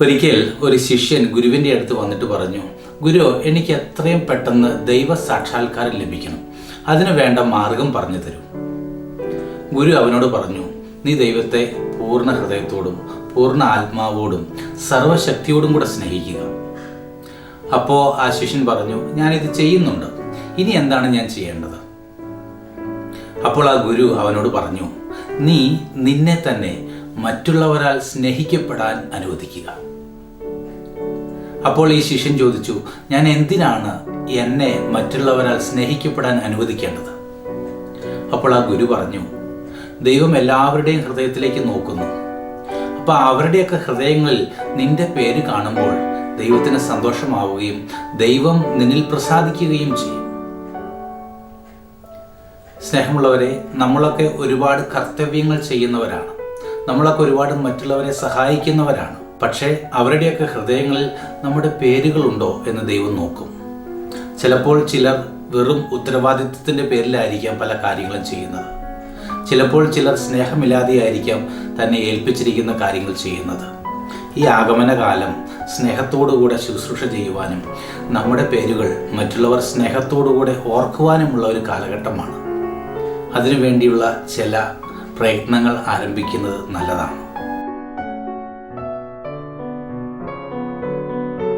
ഒരിക്കൽ ഒരു ശിഷ്യൻ ഗുരുവിന്റെ അടുത്ത് വന്നിട്ട് പറഞ്ഞു ഗുരു എനിക്ക് എത്രയും പെട്ടെന്ന് ദൈവ സാക്ഷാത്കാരം ലഭിക്കണം. അതിനു വേണ്ട മാർഗം പറഞ്ഞു തരൂ. ഗുരു അവനോട് പറഞ്ഞു നീ ദൈവത്തെ പൂർണ ഹൃദയത്തോടും പൂർണ ആത്മാവോടും സർവശക്തിയോടും കൂടെ സ്നേഹിക്കുക. അപ്പോൾ ആ ശിഷ്യൻ പറഞ്ഞു ഞാനിത് ചെയ്യുന്നുണ്ട്. ഇനി എന്താണ് ഞാൻ ചെയ്യേണ്ടത്? അപ്പോൾ ആ ഗുരു അവനോട് പറഞ്ഞു നീ നിന്നെ തന്നെ മറ്റുള്ളവരാൽ സ്നേഹിക്കപ്പെടാൻ അനുവദിക്കുക. അപ്പോൾ ഈ ശിഷ്യൻ ചോദിച്ചു ഞാൻ എന്തിനാണ് എന്നെ മറ്റുള്ളവരാൽ സ്നേഹിക്കപ്പെടാൻ അനുവദിക്കേണ്ടത്? അപ്പോൾ ആ ഗുരു പറഞ്ഞു ദൈവം എല്ലാവരുടെയും ഹൃദയത്തിലേക്ക് നോക്കുന്നു. അപ്പൊ അവരുടെയൊക്കെ ഹൃദയങ്ങളിൽ നിന്റെ പേര് കാണുമ്പോൾ ദൈവത്തിന് സന്തോഷമാവുകയും ദൈവം നിന്നിൽ പ്രസാദിക്കുകയും ചെയ്യും. സ്നേഹമുള്ളവരെ നമ്മളൊക്കെ ഒരുപാട് കർത്തവ്യങ്ങൾ ചെയ്യുന്നവരാണ്. നമ്മളൊക്കെ ഒരുപാട് മറ്റുള്ളവരെ സഹായിക്കുന്നവരാണ്. പക്ഷേ അവരുടെയൊക്കെ ഹൃദയങ്ങളിൽ നമ്മുടെ പേരുകളുണ്ടോ എന്ന് ദൈവം നോക്കും. ചിലപ്പോൾ ചിലർ വെറും ഉത്തരവാദിത്വത്തിന്റെ പേരിലായിരിക്കാം പല കാര്യങ്ങളും ചെയ്യുന്നത്. ചിലപ്പോൾ ചിലർ സ്നേഹമില്ലാതെയായിരിക്കാം തന്നെ ഏൽപ്പിച്ചിരിക്കുന്ന കാര്യങ്ങൾ ചെയ്യുന്നത്. ഈ ആഗമനകാലം സ്നേഹത്തോടുകൂടെ ശുശ്രൂഷ ചെയ്യുവാനും നമ്മുടെ പേരുകൾ മറ്റുള്ളവർ സ്നേഹത്തോടുകൂടെ ഓർക്കുവാനുമുള്ള ഒരു കാലഘട്ടമാണ്. അതിനുവേണ്ടിയുള്ള ചില പ്രയത്നങ്ങൾ ആരംഭിക്കുന്നത് നല്ലതാണ്.